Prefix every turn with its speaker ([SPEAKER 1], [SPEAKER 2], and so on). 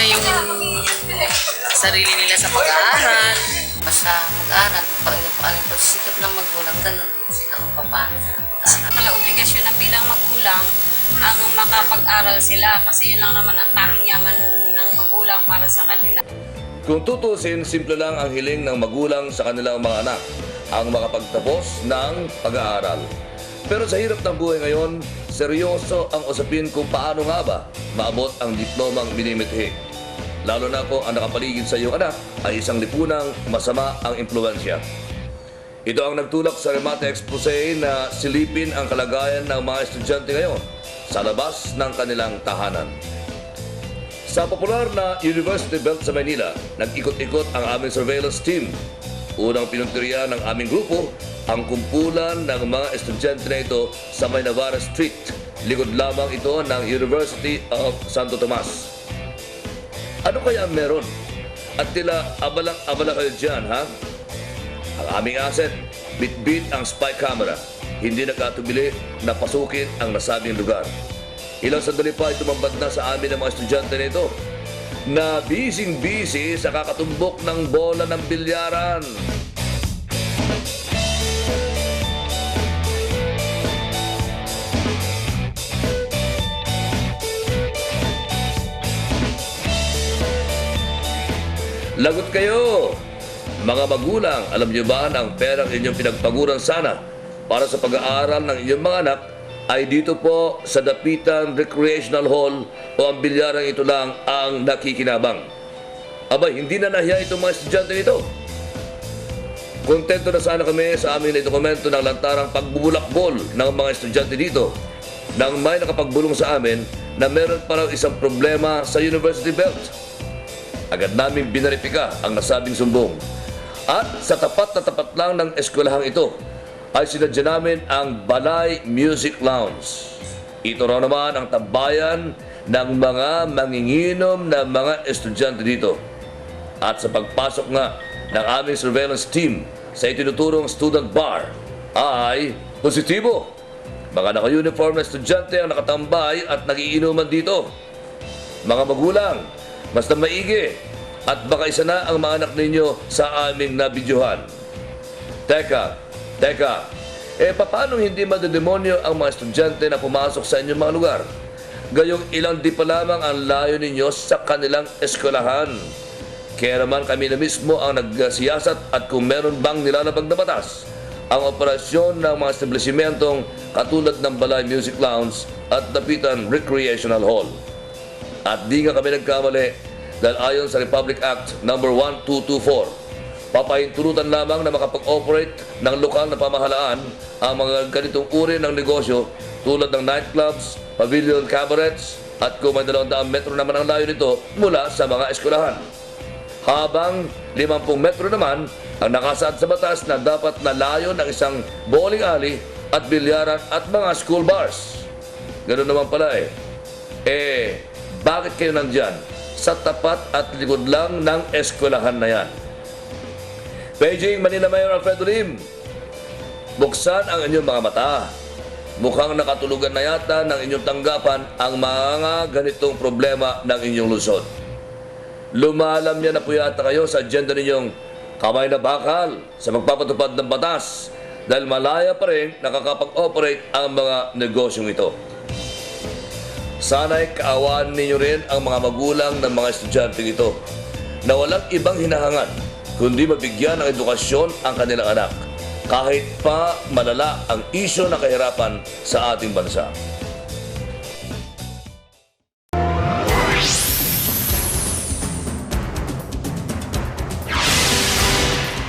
[SPEAKER 1] na yung sarili nila sa pag-aaral. Basta mag-aaral, pag ano po, sikap ng magulang, ganun sila kung paano.
[SPEAKER 2] Mala obligasyon ng bilang magulang ang makapag-aral sila kasi yun lang naman ang tanging yaman ng magulang para sa kanila.
[SPEAKER 3] Kung tutusin, simple lang ang hiling ng magulang sa kanilang mga anak, ang makapagtapos ng pag-aaral. Pero sa hirap ng buhay ngayon, seryoso ang usapin kung paano nga ba maabot ang diplomang minimithi. Lalo na kung ang nakapaligid sa iyong anak ay isang lipunang masama ang impluensya. Ito ang nagtulak sa remate expose na silipin ang kalagayan ng mga estudyante ngayon sa labas ng kanilang tahanan. Sa popular na University Belt sa Manila, nag-ikot-ikot ang aming surveillance team. Unang pinuntirya ng aming grupo ang kumpulan ng mga estudyante na ito sa May Street. Likod lamang ito ng University of Santo Tomas. Ano kaya meron? At tila abalang-abala kayo dyan, ha? Ang aming asset, bit-bit ang spy camera. Hindi nagkatubili na pasukin ang nasabing lugar. Ilang sandali pa tumambad na sa amin ang mga estudyante nito na busy-busy sa kakatumbok ng bola ng bilyaran. Lagot kayo! Mga magulang, alam niyo ba na ang perang inyong pinagpaguran sana para sa pag-aaral ng inyong mga anak ay dito po sa Dapitan Recreational Hall o ang bilyarang ito lang ang nakikinabang. Abay, hindi na nahiya itong mga estudyante nito. Kontento na sana kami sa aming dokumento ng lantarang pagbubulakbol ng mga estudyante dito nang may nakapagbulong sa amin na meron pa raw isang problema sa University Belt. Agad namin binaripika ang nasabing sumbong. At sa tapat na tapat lang ng eskwelahang ito, ay sinadya namin ang Balay Music Lounge. Ito raw naman ang tambayan ng mga manginginom na mga estudyante dito. At sa pagpasok nga ng aming surveillance team sa itinuturong student bar, ay positibo. Mga naka-uniform na estudyante ang nakatambay at nagiinuman dito. Mga magulang, basta maigi at baka isa na ang mga anak ninyo sa aming nabidyohan. Teka, teka, eh paano hindi madedemonyo ang mga estudyante na pumasok sa inyong mga lugar? Gayong ilang di pa lamang ang layo ninyo sa kanilang eskwelahan. Kaya naman kami na mismo ang nagsiyasat at kung meron bang nilalabag na batas, ang operasyon ng mga establishmentong katulad ng Balay Music Lounge at Dapitan Recreational Hall. At di nga kami nagkamali dahil ayon sa Republic Act No. 1224, papahintulutan lamang na makapag-operate ng lokal na pamahalaan ang mga ganitong uri ng negosyo tulad ng nightclubs, pavilion cabarets, at kung may 200 metro naman ang layo nito mula sa mga eskwelahan. Habang 50 metro naman ang nakasaad sa batas na dapat na layo ng isang bowling alley at bilyaran at mga school bars. Ganun naman pala eh. Eh, bakit kayo nandyan? Sa tapat at likod lang ng eskwelahan na yan. Beijing, Manila Mayor Alfredo Lim, buksan ang inyong mga mata. Mukhang nakatulugan na yata ng inyong tanggapan ang mga ganitong problema ng inyong lungsod. Lumalam niya na po yata kayo sa agenda ninyong kamay na bakal sa magpapatupad ng batas dahil malaya pa rin nakakapag-operate ang mga negosyong ito. Sana'y kaawaan ninyo rin ang mga magulang ng mga estudyante ito na walang ibang hinahangan kundi mabigyan ng edukasyon ang kanilang anak kahit pa malala ang isyo na kahirapan sa ating bansa.